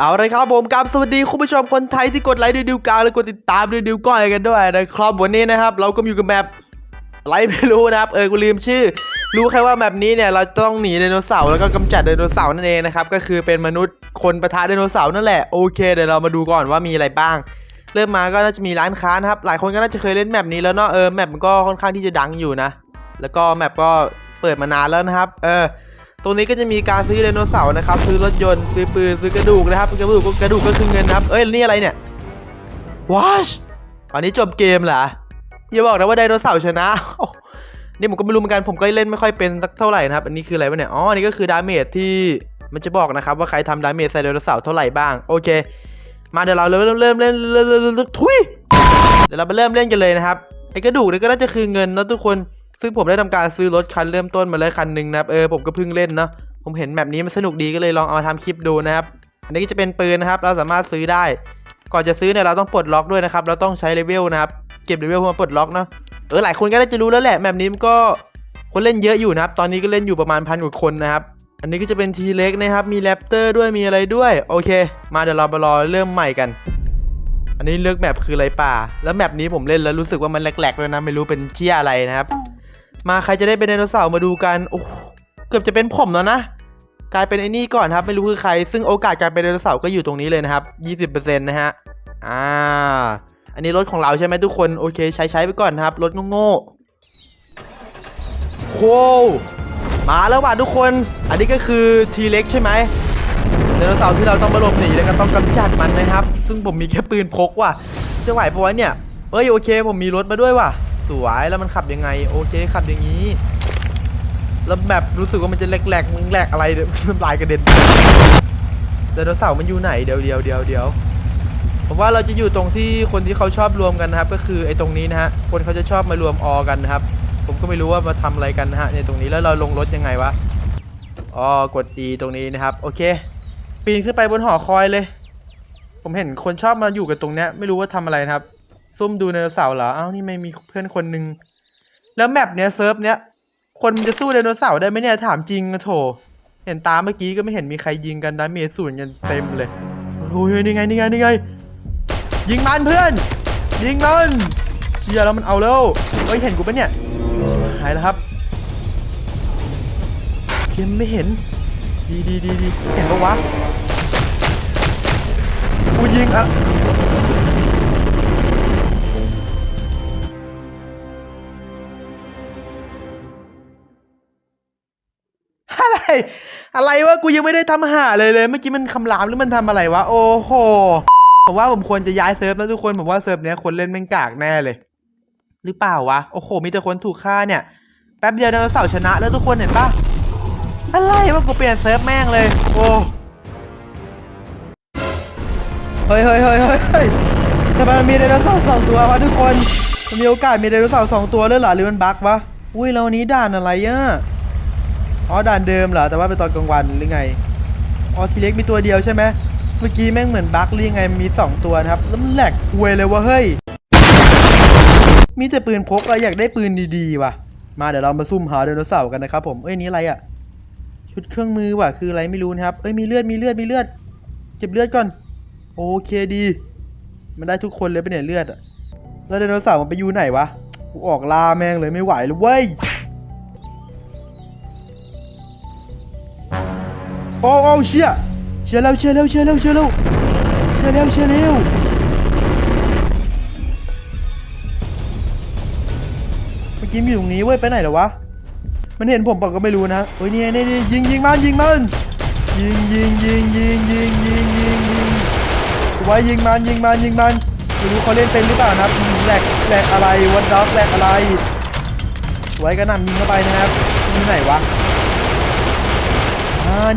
เอาเลยครับผมกับสวัสดีคุณผู้ชมคนไทยที่กดไลค์ดูดิวกางและกดติดตามดูดิวก้อยกันด้วยนะครับวันนี้นะครับ เราก็อยู่กับแมปไรไม่รู้นะครับเออกูลืมชื่อ รู้แค่ว่าแมปนี้เนี่ยเราต้องหนีไดโนเสาร์แล้วก็กำจัดไดโนเสาร์นั่นเองนะครับก็คือเป็นมนุษย์คนประทะไดโนเสาร์นั่นแหละโอเคเดี๋ยวเรามาดูก่อนว่ามีอะไรบ้าง เริ่มมาก็น่าจะมีร้านค้านะครับหลายคนก็น่าจะเคยเล่นแมปนี้แล้วเนาะเออแมปมันก็ค่อนข้างที่จะดังอยู่นะ แล้วก็แมปก็เปิดมานานแล้วนะครับ เออ ตรงนี้ก็จะมีการซื้อไดโนเสาร์นะครับ ซื้อรถยนต์ ซื้อปืน ซื้อกระดูกนะครับกระดูกก็กระดูกก็คือเงินนะครับ เอ้ย นี่อะไรเนี่ยว้าชอันนี้จบเกมเหรอ อย่าบอกนะว่าไดโนเสาร์ชนะ นี่ผมก็ไม่รู้เหมือนกัน ผมก็เล่นไม่ค่อยเป็นสักเท่าไหร่นะครับ อันนี้คืออะไรวะเนี่ย อ๋อ อันนี้ก็คือดาเมจที่มันจะบอกนะครับว่าใครทำดาเมจใส่ไดโนเสาร์เท่าไหร่บ้าง โอเค มาเดี๋ยวเราเริ่มเริ่มเล่นเริ่มเริ่มเริ่มเริ่มทุยเดี๋ยวเราไปเริ่มเล่นกันเลยนะครับ ไอ้กระดูกนี่ก็น่าจะคือเงินนะทุกคน ซึ่งผมได้ทำการซื้อรถคันเริ่มต้นมาเลยคันหนึ่งนะครับเออผมก็เพิ่งเล่นเนาะผมเห็นแบบนี้มันสนุกดีก็เลยลองเอามาทำคลิปดูนะครับ อันนี้ก็จะเป็นปืนนะครับ เราสามารถซื้อได้ ก่อนจะซื้อเนี่ยเราต้องปลดล็อกด้วยนะครับ เราต้องใช้เลเวลนะครับ เก็บเลเวลเพื่อมาปลดล็อกเนาะเออหลายคนก็น่าจะรู้แล้วแหละแบบนี้มันก็คนเล่นเยอะอยู่นะครับ ตอนนี้ก็เล่นอยู่ประมาณพันกว่าคนนะครับ อันนี้ก็จะเป็นทีเล็กนะครับ มีแรปเตอร์ด้วยมีอะไรด้วย โอเค มาเดี๋ยวเรามารอเริ่มใหม่กัน อันนี้เลือกแมปคืออะไรป่า แล้วแมปนี้ผมเล่นแล้วรู้สึกว่ามันแหลกๆเลยนะ ไม่รู้เป็นเชี่ยอะไรนะครับ มาใครจะได้เป็นไดโนเสาร์มาดูกันโอ้เกือบจะเป็นผมแล้วนะกลายเป็นไอ้นี่ก่อนครับ ไม่รู้คือใคร ซึ่งโอกาสการเป็นไดโนเสาร์ก็อยู่ตรงนี้เลยนะครับ20%นะฮะอ่าอันนี้รถของเราใช่ไหมทุกคนโอเค ใช้ใช้ไปก่อนครับรถโง่ๆโคมาแล้วว่ะทุกคน อันนี้ก็คือทีเล็กใช่ไหมไดโนเสาร์ที่เราต้องมาหลบหนีแล้วก็ต้องกำจัดมันนะครับ ซึ่งผมมีแค่ปืนพกว่ะจะไหวปะวะเนี่ยเอ้ยโอเค ผมมีรถมาด้วยว่ะ สวยแล้วมันขับยังไง โอเคขับอย่างนี้ แล้วแบบรู้สึกว่ามันจะแหลกๆมึงแหลกอะไรเนี่ยน้ำลายกระเด็นไดโนเสาร์มันอยู่ไหนเดี๋ยวเดี๋ยวเดี๋ยวเดี๋ยวผมว่าเราจะอยู่ตรงที่คนที่เขาชอบรวมกันนะครับ ก็คือไอ้ตรงนี้นะฮะคนเขาจะชอบมารวมออกันนะครับ ผมก็ไม่รู้ว่ามาทำอะไรกันนะฮะในตรงนี้แล้วเราลงรถยังไงวะอ๋อกด E ตรงนี้นะครับ โอเค ปีนขึ้นไปบนหอคอยเลย ผมเห็นคนชอบมาอยู่กันตรงเนี้ยไม่รู้ว่าทำอะไรนะครับ ซุ่มดูไดโนเสาร์เหรออ้าวนี่ไม่มีเพื่อนคนหนึ่งแล้วแมปเนี้ยเซิร์ฟเนี้ยคนมันจะสู้ไดโนเสาร์ได้ไหมเนี่ยถามจริงอะโถเห็นตามเมื่อกี้ก็ไม่เห็นมีใครยิงกันดาเมจศูนย์กันเต็มเลยโอ้ยนี่ไงนี่ไงนี่ไง ยิงมันเพื่อน ยิงมันเชียร์แล้วมันเอาแล้วเฮ้ยเห็นกูปะเนี่ยชิบหายแล้วครับเพียมไม่เห็นดีดีดีดีเห็นปะวะกูยิงอะ อะไรอะไรวะกูยังไม่ได้ทำหาเลยเลย เมื่อกี้มันคำรามหรือมันทำอะไรวะ โอ้โหผมว่าผมควรจะย้ายเซิร์ฟแล้วทุกคนผมว่าเซิร์ฟเนี้ยคนเล่นแม่งกากแน่เลย หรือเปล่าวะ โอ้โห มีแต่คนถูกฆ่าเนี่ย แป๊บเดียวไดโนเสาร์ชนะแล้วทุกคนเห็นปะอะไรวะกูเปลี่ยนเซิร์ฟแม่งเลย โอ้เฮ้ยเฮ้ยเฮ้ยเฮ้ยเฮ้ยทำไมมันมีไดโนเสาร์สองตัววะทุกคนมันมีโอกาสมีไดโนเสาร์สองตัวเลยเหรอหรือมันบั๊กวะ อุ้ยเรานี้ด่านอะไรอะ อ๋อด่านเดิมเหรอแต่ว่าเป็นตอนกลางวันหรือไงอ๋อทีเล็กมีตัวเดียวใช่ไหมเมื่อกี้แม่งเหมือนบั๊กหรือยังไงมีสองตัวนะครับแล้วมันแหลกควยเลยวะเฮ้ยมีแต่ปืนพกอะอยากได้ปืนดีๆว่ะ มาเดี๋ยวเรามาซุ่มหาไดโนเสาร์กันนะครับผมเอ้ยนี่อะไรอะชุดเครื่องมือว่ะคืออะไรไม่รู้นะครับเอ้ยมีเลือดมีเลือดมีเลือดเก็บเลือดก่อน โอเคดี มันได้ทุกคนเลยไปเนี่ยเลือดอะแล้วไดโนเสาร์มันไปอยู่ไหนวะกูออกล่าแม่งเลยไม่ไหวเลยเว้ย โอ้โอ้เชี่ยเชี่ยแล้วเชี่ยแล้วเชี่ยแล้วเชี่ยแล้วเชี่ยแล้วเชี่ยแล้วเมื่อกี้มีอยู่ตรงนี้เว้ยไปไหนแล้ววะมันเห็นผมปล่าก็ไม่รู้นะโอ้ยนี่ไงนี่นี่ยิงยิงมันยิงมันยิงยิงยิงยิงยิงยิงยิงยิงไว้ยิงมันยิงมันยิงมันไม่รู้เขาเล่นเป็นหรือเปล่านะครับแหลกแหลกอะไรวันด็อกแหลกอะไร ไว้กระหน่ำยิงเข้าไปนะครับที่ไหนวะ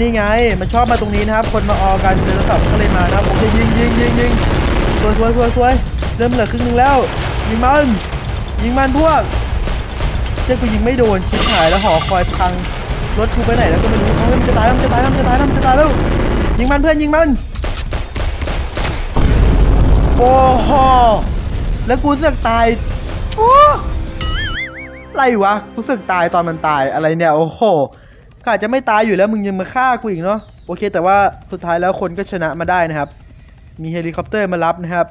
นี่ไง มันชอบมาตรงนี้นะครับ คนมาออกันเดินสับก็เลยมานะครับผมจะยิงยิงยิงยิงสวยสวยสวยสวยเริ่มเหลือครึ่งหนึงแล้ว ยิงมัน ยิงมันพวกเจ้ากูยิงไม่โดน ชิบหายแล้วหอคอยพัง รถกูไปไหนแล้วก็ไม่รู้เฮ้ยมันจะตายแล้วมันจะตายแล้วมันจะตายแล้วมันจะตายแล้ว ยิงมันเพื่อนยิงมัน โอ้โห แล้วกูเสือกตายโอ้ไรวะ กูเสือกตายตอนมันตายอะไรเนี่ย โอ้โห กอาจจะไม่ตายอยู่แล้วมึงยังมาฆ่ากูอีกเนาะโอเค แต่ว่าสุดท้ายแล้วคนก็ชนะมาได้นะครับ มีเฮลิคอปเตอร์มารับนะครับ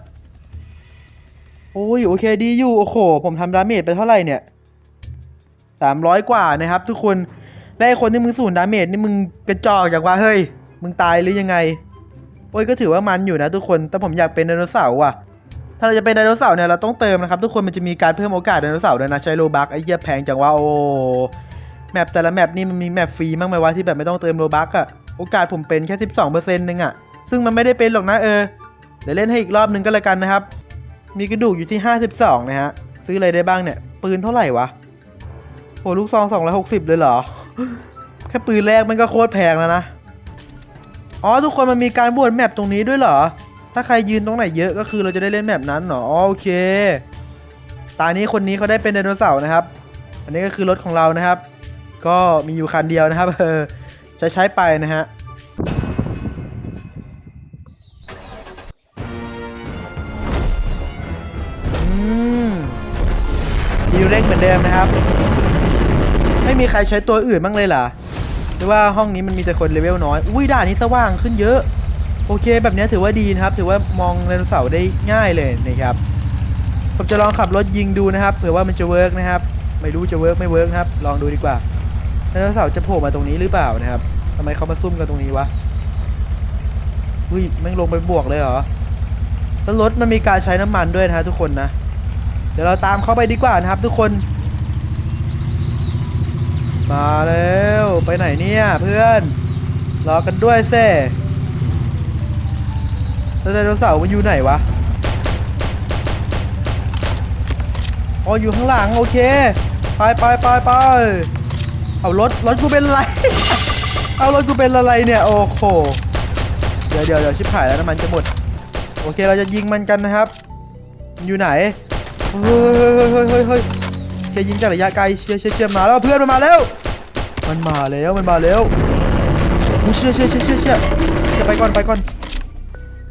โอ้ยโอเคดีอยู่โอ้โห ผมทำดาเมจไปเท่าไหร่เนี่ยสามร้อยกว่านะครับ ทุกคนและไอ้คนที่มึงสูนดาเมจนี่มึงกระจอกอย่างว่าเฮ้ย มึงตายหรือยังไง โอ้ยก็ถือว่ามันอยู่นะทุกคน แต่ผมอยากเป็นไดโนเสาร์ว่ะถ้าเราจะเป็นไดโนเสาร์เนี่ยเราต้องเติมนะครับ ทุกคนมันจะมีการเพิ่มโอกาสไดโนเสาร์ด้วยนะใช้โลบักไอ้เหี้ยแพงจังว่าโอ้ แมปแต่ละแมปนี่มันมีแมปฟรีบ้างไหมวะที่แบบไม่ต้องเติมโลบักอะโอกาสผมเป็นแค่ 12%เนึงอะซึ่งมันไม่ได้เป็นหรอกนะเออเดี๋ยวเล่นให้อีกรอบนึงก็แล้วกันนะครับ มีกระดูกอยู่ที่ 52 นะฮะ ซื้ออะไรได้บ้างเนี่ย ปืนเท่าไหร่วะโอ้ลูกซอง 260 เลยเหรอ แค่ปืนแรกมันก็โคตรแพงแล้วนะ อ๋อ ทุกคนมันมีการบวชแมปตรงนี้ด้วยเหรอ ถ้าใครยืนตรงไหนเยอะก็คือเราจะได้เล่นแมปนั้นเหรอโอเค ตานี้คนนี้เขาได้เป็นไดโนเสาร์นะครับ อันนี้ก็คือรถของเรานะครับ ก็มีอยู่คันเดียวนะครับเออจะใช้ไปนะฮะอืมดีเร่งเหมือนเดิมนะครับ ไม่มีใครใช้ตัวอื่นบ้างเลยเหรอหรือว่าห้องนี้มันมีแต่คนเลเวลน้อย อุ้ยด่านนี้สว่างขึ้นเยอะ โอเค แบบนี้ถือว่าดีนะครับ ถือว่ามองไดโนเสาร์ได้ง่ายเลยนะครับ ผมจะลองขับรถยิงดูนะครับ เผื่อว่ามันจะเวิร์กนะครับ ไม่รู้จะเวิร์กไม่เวิร์กครับ ลองดูดีกว่า ไดโนเสาร์จะโผล่มาตรงนี้หรือเปล่านะครับทำไมเขามาซุ่มกันตรงนี้วะอุ้ยแม่งลงไปบวกเลยเหรอแล้วรถมันมีการใช้น้ำมันด้วยนะฮะทุกคนนะ เดี๋ยวเราตามเข้าไปดีกว่านะครับ ทุกคน มาแล้วไปไหนเนี่ยเพื่อน รอกันด้วยเซ่แล้วไดโนเสาร์มันอยู่ไหนวะอ๋ออยู่ข้างหลังโอเค ไปไปไปไป เอารถรถกูเป็นอะไร เอารถกูเป็นอะไรเนี่ย โอ้โห เดี๋ยวเดี๋ยวเดี๋ยวชิบหายแล้วน้ำมันจะหมด โอเคเราจะยิงมันกันนะครับ อยู่ไหน เฮ้ยเฮ้ยเฮ้ยเฮ้ยเชียร์ยิงจากระยะไกลเชียเชียเชียมาแล้วเพื่อนมันมาแล้ว มันมาแล้วมันมาแล้วเชียเชียเชียเชียเชียเชียไปก่อนไปก่อน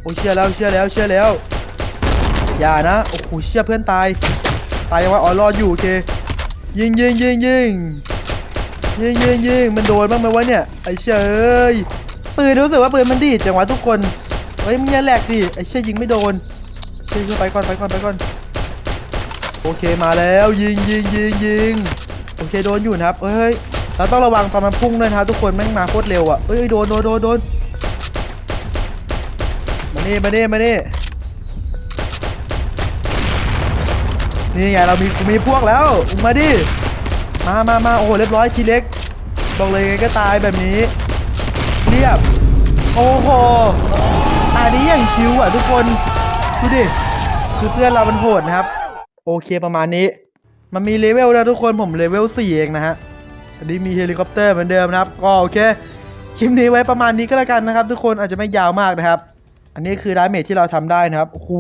โอ้เชียแล้วเชียแล้วเชียแล้วอย่านะ โอ้โหเชียเพื่อนตาย ตายยังวะอ๋อรอดอยู่โอเค ยิงยิงยิงยิง ยิงยิงยิงมันโดนบ้างไหมวะเนี่ยไอ้เชยปืนรู้สึกว่าปืนมันดีดจังหวะทุกคนเฮ้ยมึงอย่าแหลกดิไอ้เชยยิงไม่โดนเชยเชยไปก่อนไปก่อนไปก่อนโอเคมาแล้วยิงยิงยิงยิงโอเคโดนอยู่นะครับเอ้ยเราต้องระวังตอนมันพุ่งด้วยนะครับทุกคนแม่งมาโคตรเร็วอะเอ้ยโดนโดนโดนโดนมาเน่มาเน่มาเน่นี่ไงเรามีกูมีพวกแล้วมาดิ มามามาโอ้โหเรียบร้อยทีเล็กบอกเลยไงก็ตายแบบนี้ เรียบ โอ้โหอันนี้อย่างชิวอะทุกคน ดูดิคือเพื่อนเรามันโหดนะครับ โอเคประมาณนี้ มันมีเลเวลนะทุกคนผมเลเวล4เองนะฮะ อันนี้มีเฮลิคอปเตอร์เหมือนเดิมนะครับ ก็โอเค คลิปนี้ไว้ประมาณนี้ก็แล้วกันนะครับ ทุกคนอาจจะไม่ยาวมากนะครับ อันนี้คือดาเมจที่เราทำได้นะครับโอ้โห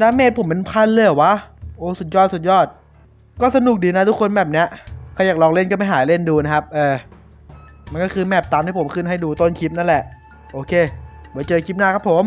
ดาเมจผมเป็นพันเลยเหรอวะ โอ้สุดยอดสุดยอด ก็สนุกดีนะทุกคนแบบเนี้ยใครอยากลองเล่นก็ไปหาเล่นดูนะครับ เออ มันก็คือแมปตามที่ผมขึ้นให้ดูต้นคลิปนั่นแหละ โอเค ไว้เจอคลิปหน้าครับผม